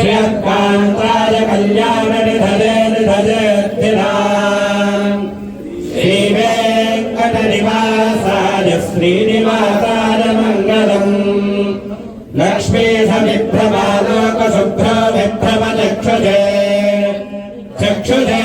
क्षेत्रकान्ताय कल्याणनिधले निधले श्रीवेङ्कटनिवासाय श्रीनिवासाय मङ्गलम् लक्ष्मीसमिभ्रमालोकशुभ्रो विभ्रमचक्षुषे चक्षुषे